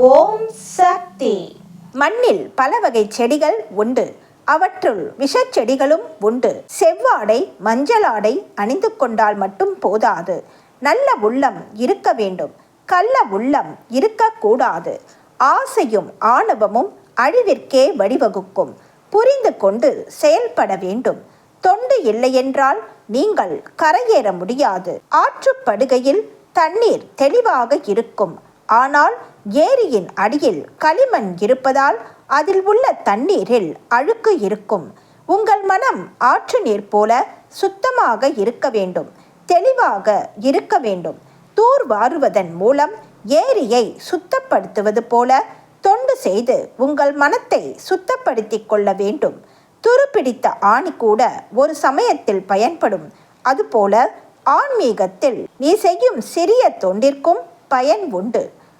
ஓம் சக்தி. மண்ணில் பல வகை செடிகள் உண்டு. அவற்றுள் விஷச்செடிகளும் உண்டு. செவ்வாடை மஞ்சளாடை அணிந்து கொண்டால் மட்டும் போதாது. நல்ல உள்ளம் இருக்க வேண்டும். கள்ள உள்ளம் இருக்கக்கூடாது. ஆசையும் ஆணவமும் அழிவிற்கே வழிவகுக்கும். புரிந்து கொண்டு செயல்பட வேண்டும். தொண்டு இல்லையென்றால் நீங்கள் கரையேற முடியாது. ஆற்றுப்படுகையில் தண்ணீர் தெளிவாக இருக்கும். ஆனால் ஏரியின் அடியில் களிமண் இருப்பதால் அதில் உள்ள தண்ணீரில் அழுக்கு இருக்கும். உங்கள் மனம் ஆற்று நீர் போல சுத்தமாக இருக்க வேண்டும். தெளிவாக இருக்க வேண்டும். தூர் வாருவதன் மூலம் ஏரியை சுத்தப்படுத்துவது போல தொண்டு செய்து உங்கள் மனத்தை சுத்தப்படுத்திக் கொள்ள வேண்டும். துருப்பிடித்த ஆணி கூட ஒரு சமயத்தில் பயன்படும். அதுபோல ஆன்மீகத்தில் நீ செய்யும் சிறிய தொண்டிற்கும் பயன் உண்டு.